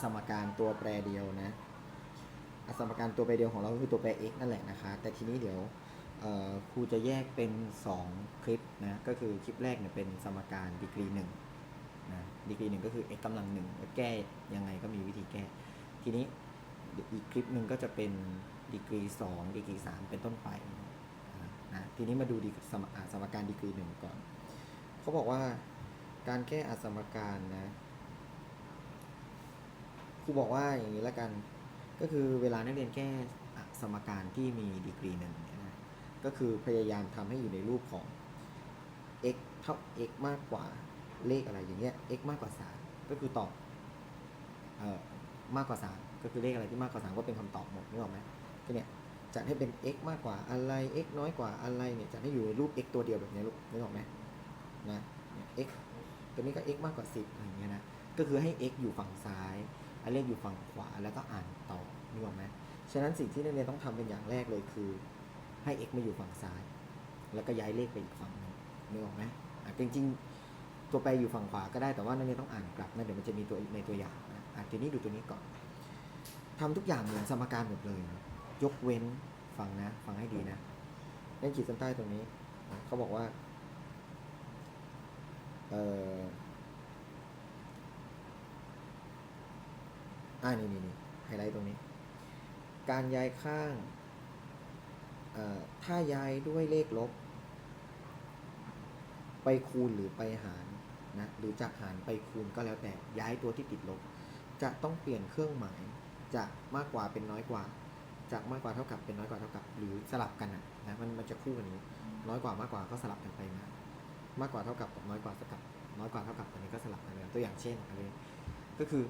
สมการตัวแปรเดียวนะสมการตัวแปรเดียวของเราคือตัวแปร x นั่นแหละนะคะ แต่ทีนี้เดี๋ยวครูจะแยกเป็น 2 คลิปนะ ก็คือคลิปแรกเนี่ยเป็นสมการดีกรีหนึ่งนะดีกรีหนึ่งก็คือ x กำลังหนึ่งแก้ยังไงก็มีวิธีแก้ ทีนี้อีกคลิปหนึ่งก็จะเป็นดีกรี2ดีกรี3เป็นต้นไปนะทีนี้มาดูดีสมสมการดีกรีหนึ่งก่อน เขาบอกว่าการแก้อสมการนะ ครูบอกว่าอย่างนี้ล้วกัน ก็คือเวลานักเรียนแก้สมการที่มีดีกรีหนึ่งเนี่ยนะก็คือพยายามทำให้อยู่ในรูปของ x เท่า x มากกว่าเลขอะไรอย่างเงี้ย x มากกว่า 3 ก็คือตอบเอ่อมากกว่า 3 ก็คือเลขอะไรที่มากกว่า 3 ก็เป็นคำตอบหมดนึกออกไหมก็เนี่ยจะให้เป็น x มากกว่าอะไร x น้อยกว่าอะไรเนี่ยจะให้อยู่ในรูป x ตัวเดียวแบบนี้ลูกนึกออกไหมนี่ x ตัวนี้ก็ x มากกว่า 10อะไรอย่างเงี้ยนะก็คือให้ x อยู่ฝั่งซ้าย เลขอยู่ฝั่งขวาแล้วก็อ่านต่อนึกออกไหมฉะนั้นสิ่งที่นักเรียนต้องทำเป็นอย่างแรกเลยคือ ให้ x มาอยู่ฝั่งซ้าย แล้วก็ย้ายเลขไปอีกฝั่งนึงนึกออกไหมจริงๆ ตัวแปรอยู่ฝั่งขวาก็ได้แต่ว่านักเรียนต้องอ่านกลับนะเดี๋ยวมันจะมีตัวในตัวอย่างนะอะทีนี้ดูตัวนี้ก่อนทำทุกอย่างเหมือนสมการหมดเลย ยกเว้นฟังนะ ฟังให้ดีนะเล่นขีดเส้นใต้ตรงนี้ เขาบอกว่า เอ่อ อ่านี่นี่นี่ไฮไลท์ตรงนี้ การย้ายข้างถ้าย้ายด้วยเลขลบ ไปคูณหรือไปหารนะหรือจากหารไปคูณก็แล้วแต่ย้ายตัวที่ติดลบ จะต้องเปลี่ยนเครื่องหมายจากมากกว่าเป็นน้อยกว่า จากมากกว่าเท่ากับเป็นน้อยกว่าเท่ากับ หรือสลับกันนะนะมันมันจะคู่กันนี้น้อยกว่ามากกว่าก็สลับกันไปมามากกว่าเท่ากับกับน้อยกว่าสกับ น้อยกว่าเท่ากับอันนี้ก็สลับกันเลยตัวอย่างเช่นอะไรก็คือ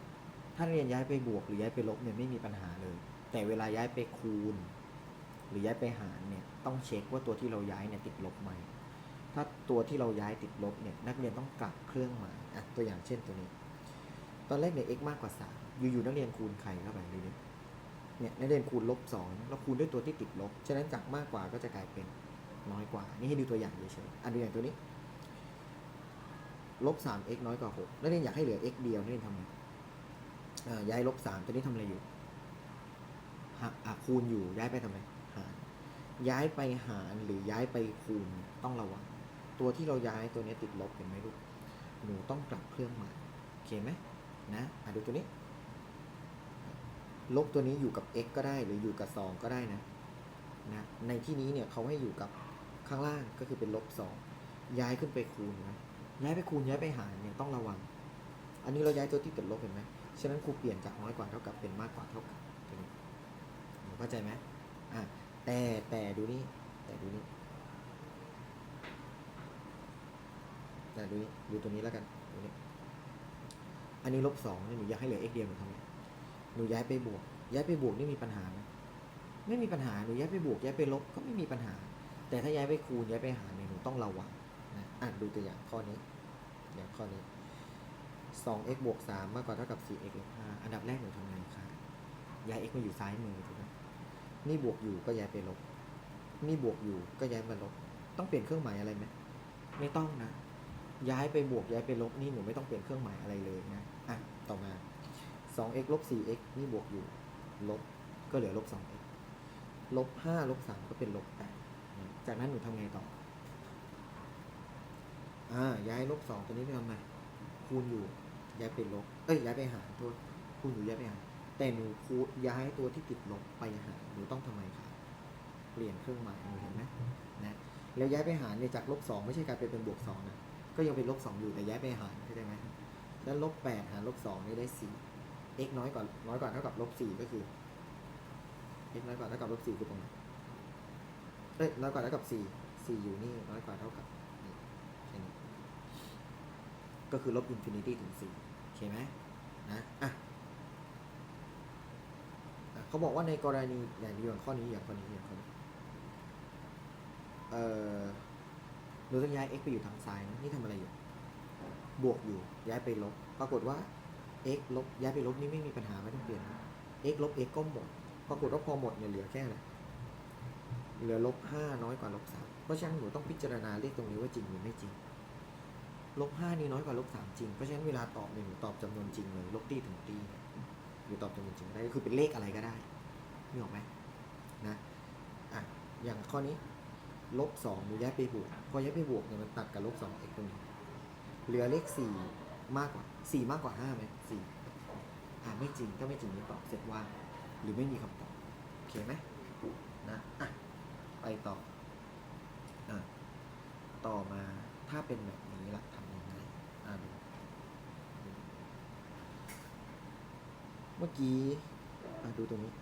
ถ้าเรียนย้ายไปบวกหรือย้ายไปลบเนี่ยไม่มีปัญหาเลย แต่เวลาย้ายไปคูณ หรือย้ายไปหารเนี่ยต้องเช็คว่าตัวที่เราย้ายเนี่ยติดลบไหมถ้าตัวที่เราย้ายติดลบเนี่ยนักเรียนต้องกลับเครื่องหมายอะตัวอย่างเช่นตัวนี้ ตอนแรกเนี่ย x มากกว่า 3 อยู่ๆนักเรียนคูณใครเข้าไปเลยเนี่ยเนี่ยนักเรียนคูณลบ2แล้วคูณด้วยตัวที่ติดลบ ฉะนั้นจากมากกว่าก็จะกลายเป็นน้อยกว่า นี่ให้ดูตัวอย่างเฉยๆอะดูอย่างตัวนี้ลบ 3x น้อยกว่า 6 นักเรียนอยากให้เหลือ x เดียวนักเรียนทำไง ย้ายลบ3ตัวนี้ทำอะไรอยู่หักคูณอยู่ย้ายไปทำไมหารย้ายไปหารหรือย้ายไปคูณต้องระวังตัวที่เราย้ายตัวนี้ติดลบเห็นไหมลูกหนูต้องกลับเครื่องหมายโอเคไหมนะอะดูตัวนี้ ลบตัวนี้อยู่กับ x ก็ได้หรืออยู่กับ 2 ก็ได้นะนะในที่นี้เนี่ยเขาให้อยู่กับข้างล่างก็คือเป็นลบ2ย้ายขึ้นไปคูณนะย้ายไปคูณย้ายไปหารเนี่ยต้องระวัง อันนี้เราย้ายตัวที่ติดลบเห็นไหม ฉะนั้นครูเปลี่ยนจากน้อยกว่าเท่ากับเป็นมากกว่าเท่ากับตัวนี้หนูเข้าใจไหมอะแต่แต่ดูนี่แต่ดูนี่แต่ดูนี่ดูตัวนี้แล้วกันดูนี่อันนี้ลบสองนี่หนูอยากให้เหลือ x เดียวหนูทำไงหนูย้ายไปบวก ย้ายไปบวกนี่มีปัญหาไหมไม่มีปัญหาหนูย้ายไปบวกย้ายไปลบก็ไม่มีปัญหา แต่ถ้าย้ายไปคูณย้ายไปหารเนี่ยหนูต้องระวังนะอะดูตัวอย่างข้อนี้อย่างข้อนี้ 2x บวก3มากกว่าเท่ากับ 4x ลบ5อันดับแรกหนูทำไงคะย้าย x มาอยู่ซ้ายมือถูกไหมนี่บวกอยู่ก็ย้ายไปลบ นี่บวกอยู่ก็ย้ายมาลบ ต้องเปลี่ยนเครื่องหมายอะไรไหมไม่ต้องนะ ย้ายไปบวกย้ายไปลบนี่หนูไม่ต้องเปลี่ยนเครื่องหมายอะไรเลยนะอะต่อมา 2x ลบ 4x นี่บวกอยู่ ลบก็เหลือลบ 2x ลบ 5 ลบ 3 ก็เป็นลบ8จากนั้นหนูทำไงต่ออ่าย้ายลบ 2 ตัวนี้ไปทำไงคูณอยู่ ย้ายไปลบ เอ้ยย้ายไปหารโทษคูณอยู่ย้ายไปหารแต่หนูคูย้ายตัวที่ติดลบไปหารหนูต้องทำไมคะเปลี่ยนเครื่องหมายหนูเห็นไหมนะแล้วย้ายไปหารเนี่ยจากลบสองไม่ใช่กลายเป็นเป็นบวกสองนะก็ยังเป็นลบสองอยู่แต่ย้ายไปหารเข้าใจไหมแล้วลบแปดหารลบสองนี่ได้สี่ x น้อยกว่าน้อยกว่าเท่ากับลบสี่ก็คือ x น้อยกว่าเท่ากับลบสี่คือตรงไหนเอ้ยน้อยกว่าเท่ากับสี่สี่อยู่นี่น้อยกว่าเท่ากับนี่ก็คือลบอินฟินิตี้ถึงสี่ เคไหมนะอะเขาบอกว่าในกรณีอย่างอย่างข้อนี้อย่างข้อนี้อย่างข้อนี้เอ่อหนูต้องย้าย x ไปอยู่ทางซ้ายนะนี่ทำอะไรอยู่ บวกอยู่ย้ายไปลบ ปรากฏว่า x ลบย้ายไปลบนี่ไม่มีปัญหาไม่ต้องเปลี่ยน x ลบ x ก็หมด ปรากฏว่าพอหมดเนี่ยเหลือแค่อะไรเหลือลบห้าน้อยกว่าลบสามเพราะฉะนั้นหนูต้องพิจารณาเลขตรงนี้ว่าจริงหรือไม่จริง ลบห้านี่น้อยกว่าลบสามจริง เพราะฉะนั้นเวลาตอบเนี่ยหนูตอบจำนวนจริงเลยลบตีถึงตีเนี่ยหรือตอบจำนวนจริงได้คือเป็นเลขอะไรก็ได้นี่ออกไหมนะอะอย่างข้อนี้ลบสองหนูย้ายไปบวกพอย้ายไปบวกเนี่ยมันตัดกับลบสอง x ตรงนี้เหลือเลขสี่มากกว่าสี่มากกว่าห้าไหมสี่อ่าไม่จริงถ้าไม่จริงนี่ตอบเสร็จว่างหรือไม่มีคำตอบโอเคไหมนะอะไปต่ออะต่อมาถ้าเป็นแบบนี้ละทำยังไงอ่าดู เมื่อกี้อะดูตรงนี้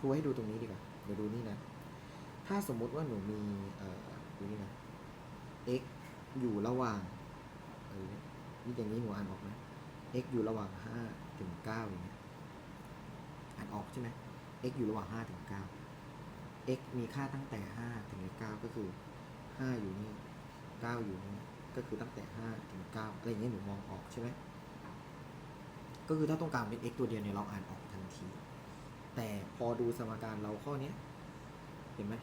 ครูให้ดูตรงนี้ดีกว่า เดี๋ยวดูนี่นะ ถ้าสมมุติว่าหนูมีเอ่อดูนี่นะ x อยู่ระหว่างเออนี่อย่างนี้หนูอ่านออกไหม x อยู่ระหว่าง5ถึง9อย่างเงี้ย อ่านออกใช่ไหม x อยู่ระหว่าง5ถึง9 x มีค่าตั้งแต่ 5 ถึงเลข9ก็คือ 5 อยู่นี่9อยู่นี่ก็คือตั้งแต่ 5 ถึง 9 อะไรอย่างเงี้ยหนูมองออกใช่ไหมก็คือถ้าต้องการเป็น x ตัวเดียวเนี่ยเราอ่านออกทันที แต่พอดูสมการเราข้อเนี้ยเห็นไหม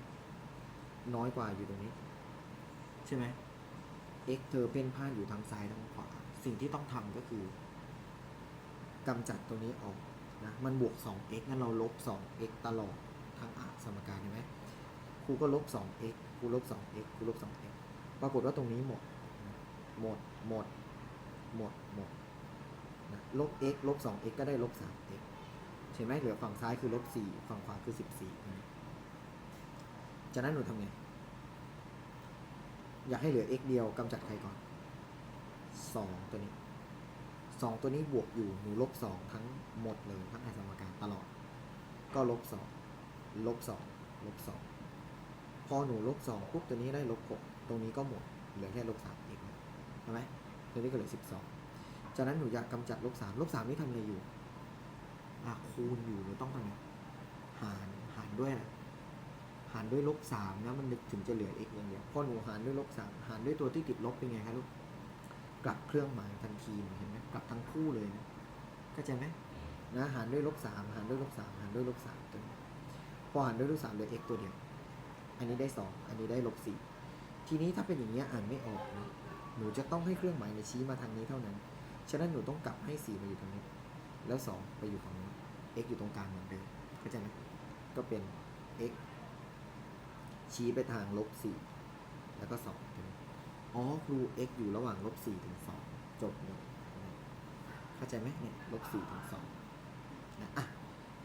น้อยกว่าอยู่ตรงนี้ ใช่ไหม x เธอเพ่นพ่านอยู่ทางซ้ายทางขวา สิ่งที่ต้องทำก็คือกำจัดตัวนี้ออกนะมันบวก 2x งั้นเราลบ 2x ตลอด ทั้งอะสมการเห็นไหมครูก็ลบ 2x ครูลบ 2x ครูลบ 2x ปรากฏว่าตรงนี้หมด หมด หมด หมด หมดนะลบ x ลบ 2x ก็ได้ลบ 3x เห็นไหมเหลือฝั่งซ้ายคือลบ 4 ฝั่งขวาคือ 14นะจากนั้นหนูทำไง อยากให้เหลือ x เดียวกำจัดใครก่อน 2 ตัวนี้ 2 ตัวนี้บวกอยู่ หนูลบ 2 ทั้งหมดเลยทั้งในสมการตลอด ก็ลบ 2 ลบ2ลบ2พอหนูลบ2ปุ๊บตัวนี้ได้ลบ6ตรงนี้ก็หมดเหลือแค่ลบ3 x ใช่ไหมตัวนี้ก็เหลือ12จากนั้นหนูอยากกำจัดลบ3ลบ3นี่ทำอะไรอยู่อะคูณอยู่หนูต้องทำไงหารหารด้วยอะไรหารด้วยลบสามนะมันถึงจะเหลือ x อย่างเดียวพอหนูหารด้วยลบสามหารด้วยตัวที่ติดลบเป็นไงคะลูกกลับเครื่องหมายทันทีเห็นไหมกลับทั้งคู่เลยนะเข้าใจไหมนะหารด้วยลบสามหารด้วยลบสามหารด้วยลบสามตัวนี้ พอหารด้วยลบสามเหลือ x ตัวเดียว อันนี้ได้สองอันนี้ได้ลบสี่ทีนี้ถ้าเป็นอย่างเงี้อ่านไม่ออกนะหนูจะต้องให้เครื่องหมายในชี้มาทางนี้เท่านั้น ฉะนั้นหนูต้องกลับให้สี่มาอยู่ตรงนี้ แล้วสองไปอยู่ฝั่งนี้ x อยู่ตรงกลางเหมือนเดิมเข้าใจไหมก็เป็น x ชี้ไปทางลบสี่แล้วก็สองเป็นอ๋อครู x อยู่ระหว่างลบสี่ถึงสองจบเลยเข้าใจไหมเนี่ยลบสี่ถึงสองนะอะ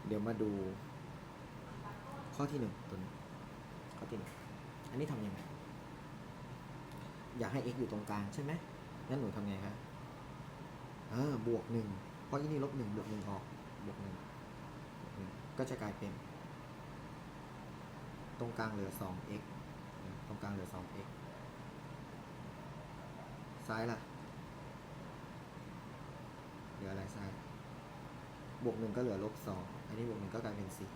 เดี๋ยวมาดู ข้อที่หนึ่งตัวนี้ข้อที่หนึ่งอันนี้ทำยังไง อยากให้ x อยู่ตรงกลางใช่ไหมงั้นหนูทำไงครับอ่าบวกหนึ่งเพราะอีนี่ลบหนึ่งบวกหนึ่งออก บวกหนึ่งก็จะกลายเป็น ตรงกลางเหลือ 2x ตรงกลางเหลือ 2x ซ้ายล่ะ เหลืออะไรซ้าย บวกหนึ่งก็เหลือลบสอง อันนี้บวกหนึ่งก็กลายเป็นสี่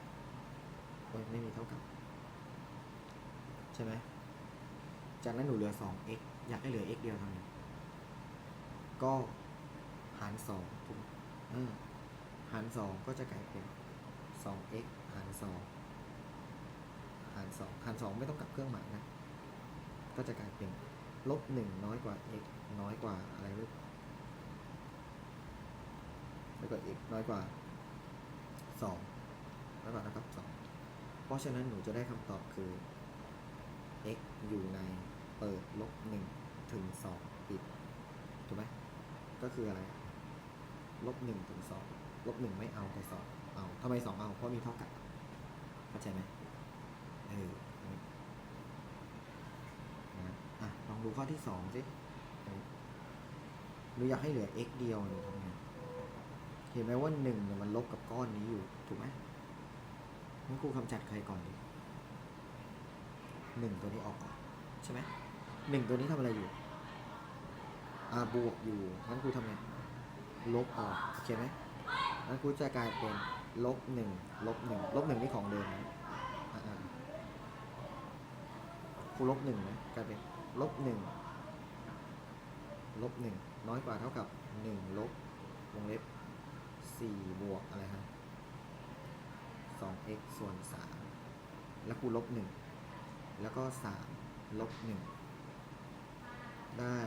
โอ้ยไม่มีเท่ากับ ใช่ไหมจากนั้นหนูเหลือ 2x อยากให้เหลือ x เดียวทำไงก็หารสองถูกหารสองก็จะกลายเป็น 2x หารสองหารสองหารสองไม่ต้องกลับเครื่องหมายนะ ก็จะกลายเป็นลบหนึ่งน้อยกว่า x น้อยกว่าอะไรลูกน้อยกว่า x น้อยกว่าสองน้อยกว่าเท่ากับสอง เพราะฉะนั้นหนูจะได้คำตอบคือ x อยู่ในเปิดลบหนึ่งถึงสองปิด ถูกไหมก็คืออะไร ลบหนึ่งถึงสองลบหนึ่งไม่เอาแต่สองเอาทำไมสองเอา เพราะมีเท่ากับเข้าใจไหมเออนะอะ ลองดูข้อที่สองสิหนูอยากให้เหลือ x เดียวหนูทำไงเห็นไหมว่าหนึ่งเนี่ยมันลบกับก้อนนี้อยู่ ถูกไหม งั้นครูกำจัดใครก่อนดีหนึ่งตัวนี้ออกก่อนใช่ไหมหนึ่งตัวนี้ทำอะไรอยู่อ่าบวกอยู่งั้นครูทำไงลบออกโอเคไหมงั้นครูจะกลายเป็นลบหนึ่งลบหนึ่งลบหนึ่งนี่ของเดิมนะกูลบหนึ่งนะกลายเป็นลบหนึ่งลบหนึ่งน้อยกว่าเท่ากับหนึ่งลบวงเล็บสี่บวกอะไรฮะ สอง x ส่วนสามแล้วกูลบหนึ่งแล้วก็สามลบหนึ่งได้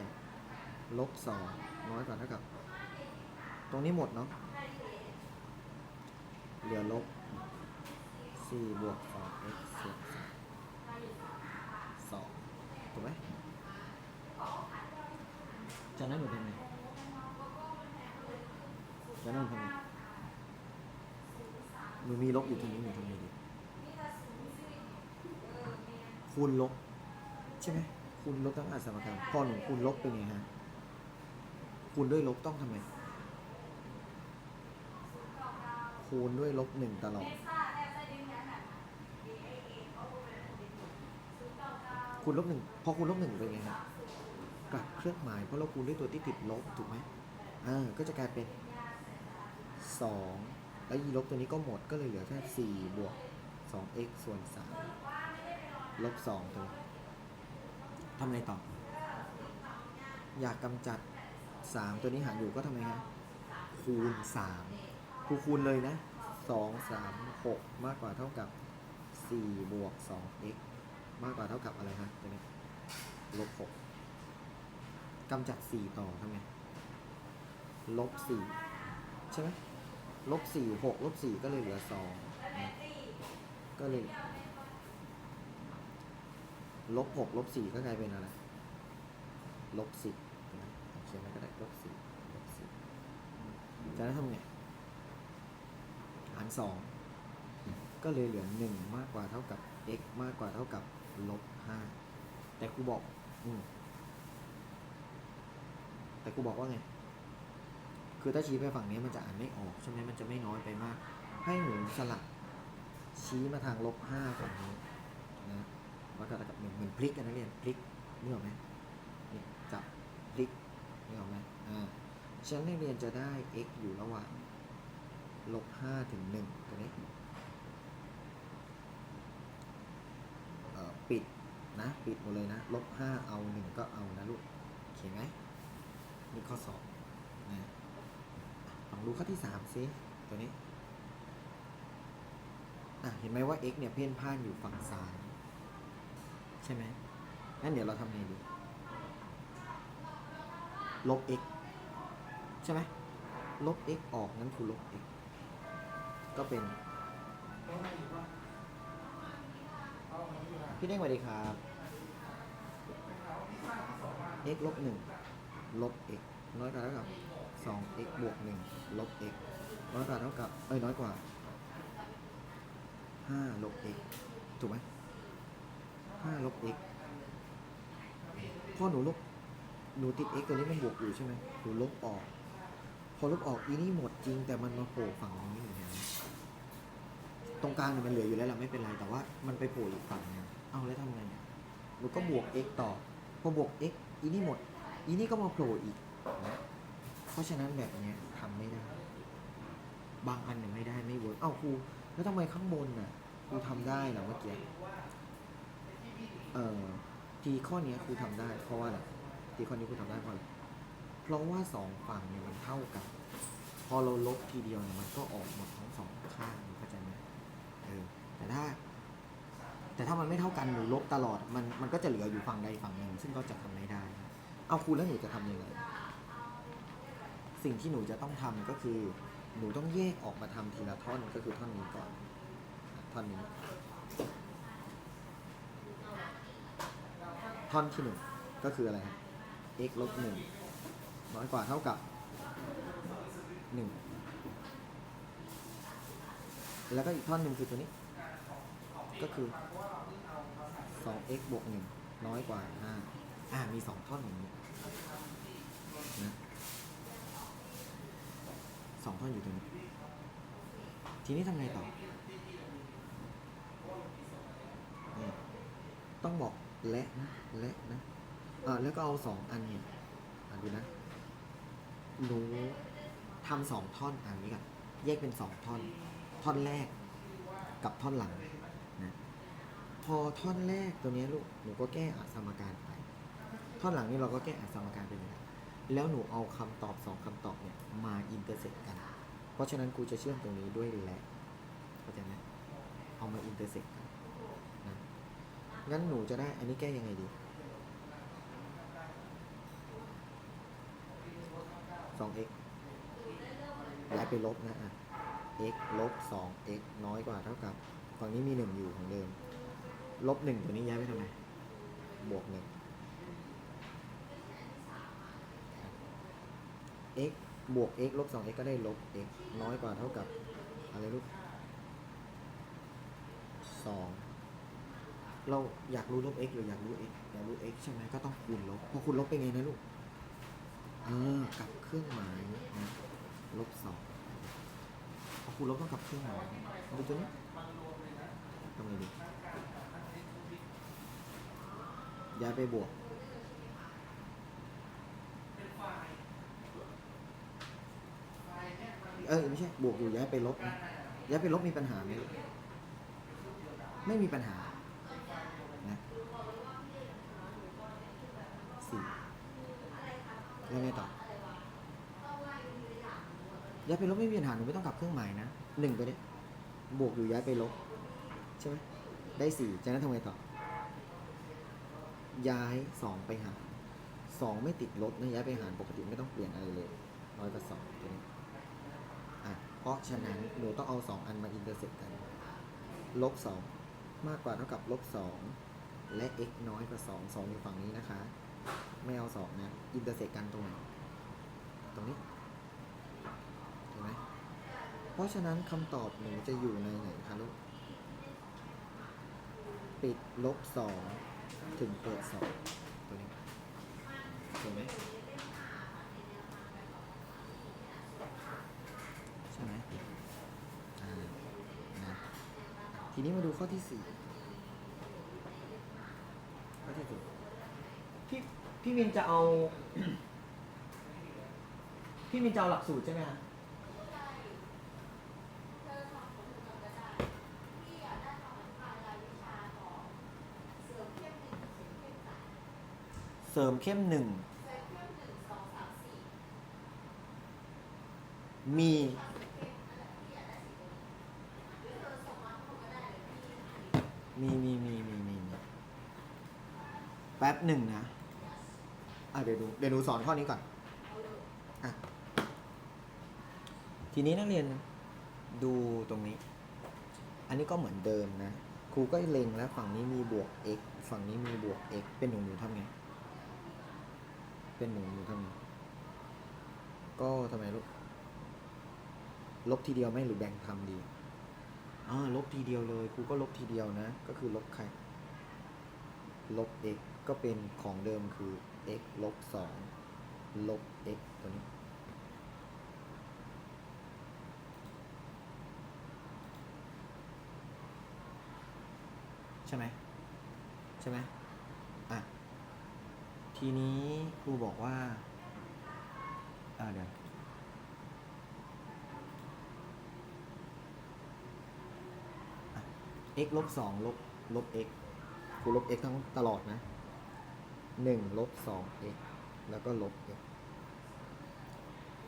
ลบสองน้อยกว่าเท่ากับ ตรงนี้หมดเนาะเหลือลบสี่บวกสอง x ส่วนสามสองถูกไหมจากนั้นหนูทำไงจากนั้นหนูทำไง นูมีลบอยู่ตรงนี้หนูทำไงดีคูณลบ ใช่ไหมคูณลบต้องอ่านสมการพอหนูคูณลบเป็นไงฮะคูณด้วยลบต้องทำไงคูณด้วยลบหนึ่งตลอดคูณลบหนึ่งพอคูณลบหนึ่งเป็นไงฮะกลับเครื่องหมายเพราะเราคูณด้วยตัวที่ติดลบถูกไหมอ่าก็จะกลายเป็นสอง แล้วยีลบตัวนี้ก็หมดก็เลยเหลือแค่สี่บวกสอง x ส่วนสามลบสองตัวทำไงต่อ อยากกำจัดสามตัวนี้หารอยู่ก็ทำไงฮะคูณสามคูคูณเลยนะสองสามากกว่าเท่ากับสี่บวกสอง x มากกว่าเท่ากับอะไรฮะตัวนี้ลบหกำจัดสี่ต่อทำไงลบสี่ใช่ไหม ลบสี่หกลบสี่ก็เลยเหลือสองก็เลยลบหกลบสี่ก็กลายเป็นอะไรลบสิบเขียนไว้ก็ได้ลบสี่ลบสี่จากนั้ทำไงหารสองก็เลยเหลือหนึ่งมากกว่าเท่ากับ x มากกว่าเท่ากับลบห้าแต่ครูบอก อืแต่ครูบอกว่าไง คือถ้าชี้ไปฝั่งนี้มันจะอ่านไม่ออกใช่ไหมมันจะไม่น้อยไปมาก ให้หนูสลับชี้มาทางลบห้าฝั่งนี้นะแล้วก็เท่ากับหนึ่งเหมือนพลิกกันนะเรียนพลิกนึกออกไหมนี่จับพลิกนึกออกไหมอ่าฉะนั้นนักเรียนจะได้ x อยู่ระหว่างลบห้าถึงหนึ่งตัวนี้ปิดนะปิดหมดเลยนะลบห้าเอาหนึ่งก็เอานะลูกโอเคไหมนี่ข้อสอบนะ องดูข้อที่สามซิตัวนี้อะเห็นไหมว่า x เนี่ยเพ่นพ่านอยู่ฝั่งซ้าย ใช่ไหมงั้นเดี๋ยวเราทำไงดี ลบ x ใช่ไหมลบ x ออกงั้นคือลบ x ก็เป็น พี่เด้งสวัสดีครับ x ลบหนึ่งลบ x น้อยกว่าเท่ากับ สอง x บวกหนึ่งลบ x น้อยกว่าเท่ากับ เอ้ยน้อยกว่าห้าลบ x ถูกไหมห้าลบ x พอหนูลบ หนูติด x ตัวนี้มันบวกอยู่ใช่ไหมหนูลบออก พอลบออกอีนี่หมดจริง แต่มันมาโผล่ฝั่งนี้อยู่เนี่ยตรงกลางเนี่ยมันเหลืออยู่แล้วแหละไม่เป็นไร แต่ว่ามันไปโผล่อีกฝั่งนึงเอาแล้วทำไงอะหนูก็บวก x ต่อ พอบวก x อีนี่หมด อีนี่ก็มาโผล่อีกนะ ราะฉะนั้นแบบเนี้ยทำไม่ได้ บางอันเนี่ยไม่ได้ไม่เวิร์กเอ้าครูแล้วทำไมข้างบนน่ะครูทำได้เหรอเมื่อกี้เอ่อทีข้อเนี้ยครูทำได้เพราะว่าอะไรทีข้อนี้ครูทำได้เพราะอะไรเพราะว่าสองฝั่งเนี่ยมันเท่ากัน พอเราลบทีเดียวเนี่ยมันก็ออกหมดทั้งสองข้างเข้าใจไหมเออแต่ถ้า แต่ถ้ามันไม่เท่ากันหนูลบตลอดมันมันก็จะเหลืออยู่ฝั่งใดฝั่งหนึ่งซึ่งก็จะทำไม่ได้ เอาครูแล้วหนูจะทำยังไง สิ่งที่หนูจะต้องทำก็คือ หนูต้องแยกออกมาทำทีละท่อนก็คือท่อนนี้ก่อน ท่อนนี้ ท่อนที่หนึ่งก็คืออะไรครับ x ลบหนึ่งน้อยกว่าเท่ากับหนึ่งแล้วก็อีกท่อนหนึ่งคือตัวนี้ ก็คือ 2x บวกหนึ่งน้อยกว่าห้าอ่ามีสองท่อนอย่างนี้นะ สองท่อนอยู่ตรงนี้ ทีนี้ทำไงต่อ ต้องบอกและนะและนะอ่าแล้วก็เอาสองอันเนี่ยอ่านดูนะหนูทำสองท่อนอ่านนี้กันแยกเป็นสองท่อน ท่อนแรกกับท่อนหลังนะพอท่อนแรกตัวนี้ลูกหนูก็แก้อัสมการไป ท่อนหลังนี่เราก็แก้อัสมการไปเลย แล้วหนูเอาคำตอบสองคำตอบเนี่ยมาอินเตอร์เซ็กกัน เพราะฉะนั้นกูจะเชื่อมตรงนี้ด้วยแหละเข้าใจไหมเอามาอินเตอร์เซ็กกันนะงั้นหนูจะได้อันนี้แก้ยังไงดี 2x ย้ายไปลบนะอะ x ลบ 2x น้อยกว่าเท่ากับ ฝั่งนี้มี 1 อยู่ของเดิม ลบ 1 ตัวนี้ย้ายไปทำไม บวก 1 x บวก x ลบสอง x ก็ได้ลบ x น้อยกว่าเท่ากับ อะไรลูกสองเราอยากรู้ลบ x หรืออยากรู้ x อยากรู้ x ใช่ไหมก็ต้องคูณลบ พอคูณลบเป็นไงนะลูกอ่ากับเครื่องหมายนะลบสองพอคูณลบต้องกับเครื่องหมายดูตัวนี้ทำไงดีย้ายไปบวก เออไม่ใช่บวกอยู่ย้ายไปลบนะย้ายไปลบมีปัญหาไหมไม่มีปัญหานะสี่แล้วไงต่อย้ายไปลบไม่มีปัญหาหนูไม่ต้องกลับเครื่องหมายนะหนึ่งตัวนี้บวกอยู่ย้ายไปลบใช่ไหมได้สี่จากนั้นทำไงต่อ ย้ายสองไปหารสองไม่ติดลบนะย้ายไปหารปกติไม่ต้องเปลี่ยนอะไรเลยร้อยกับสองตัวนี้ เพราะฉะนั้นหนูต้องเอา 2 อันมาอินเตอร์เซ็กกันลบ2มากกว่าเท่ากับลบ2และ x น้อยกว่า 2 2 อยู่ฝั่งนี้นะคะ ไม่เอา 2 นะอินเตอร์เซ็กกันตรงไหนตรงนี้เห็นไหมเพราะฉะนั้นคำตอบหนูจะอยู่ในไหนคะลูกปิดลบ2ถึงเปิด2 ตัวนี้เห็นไหม ใช่ไหมอ่านะ ทีนี้มาดูข้อที่สี่ข้อที่สี่พี่พี่มินจะเอา พี่มินจะเอาหลักสูตรใช่ไหมฮะเสริมเข้มหนึ่งมีมีมีมีมีมีมี แป๊บหนึ่งนะ อะเดี๋ยวดู เดี๋ยวดูสอนข้อนี้ก่อน อะ ทีนี้นักเรียนดูตรงนี้ อันนี้ก็เหมือนเดิมนะ ครูก็เล็งแล้วฝั่งนี้มีบวก x ฝั่งนี้มีบวก x เป็นหนูหนูทำไง เป็นหนูหนูทำไง ก็ทำไมลูก ลบทีเดียวไหมหรือแบ่งทำดีอ่าลบทีเดียวเลย ครูก็ลบทีเดียวนะ ก็คือลบใคร ลบ x ก็เป็นของเดิมคือ x ลบสองลบ x ตัวนี้ ใช่ไหมใช่ไหมอะ ทีนี้ครูบอกว่า อ่าเดี๋ยว x ลบสองลบลบ x ครูลบ x ทั้งตลอดนะ หนึ่งลบสอง x แล้วก็ลบ x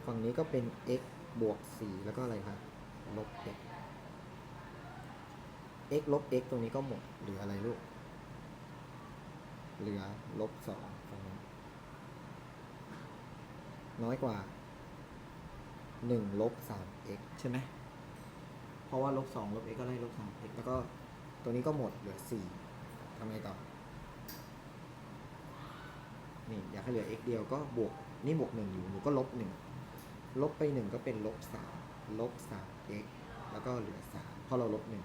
ฝั่งนี้ก็เป็น x บวกสี่แล้วก็อะไรครับลบ x x ลบ x ตรงนี้ก็หมด เหลืออะไรลูก เหลือลบสองฝั่งนี้ น้อยกว่าหนึ่งลบสาม x ใช่ไหม เพราะว่าลบสองลบ x ก็ได้ลบสาม x แล้วก็ตัวนี้ก็หมด เหลือสี่ทำไงต่อ นี่อยากให้เหลือ x เดียวก็บวกนี่บวกหนึ่งอยู่หนูก็ลบหนึ่งลบไปหนึ่งก็เป็นลบสามลบสาม x แล้วก็เหลือสามเพราะเราลบหนึ่ง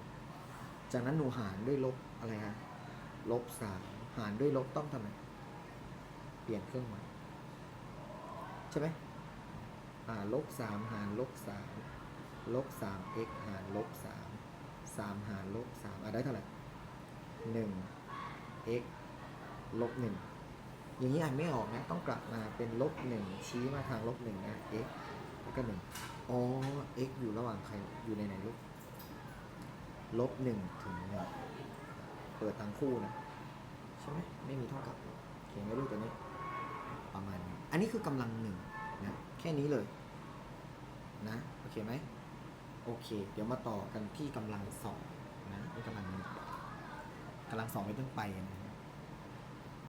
จากนั้นหนูหารด้วยลบอะไรฮะลบสามหารด้วยลบต้องทำไมเปลี่ยนเครื่องหมายใช่ไหมอ่าลบสามหารลบสามลบสาม x หารลบสามสามหารลบสามอะได้เท่าไหร่หนึ่ง x ลบหนึ่ง อย่างนี้อ่านไม่ออกนะ ต้องกลับมาเป็นลบหนึ่งชี้มาทางลบหนึ่งนะ x แล้วก็หนึ่งอ๋อ x อยู่ระหว่างใครอยู่ในไหนลูกลบหนึ่งถึงหนึ่งเปิดทั้งคู่นะใช่ไหมไม่มีเท่ากับเขียนไว้ลูกตัวนี้ ประมาณนี้อันนี้คือกำลังหนึ่งนะแค่นี้เลยนะโอเคไหมโอเค เดี๋ยวมาต่อกันที่กำลังสองนะกำลังหนึ่งกำลังสองเป็นต้นไปนะ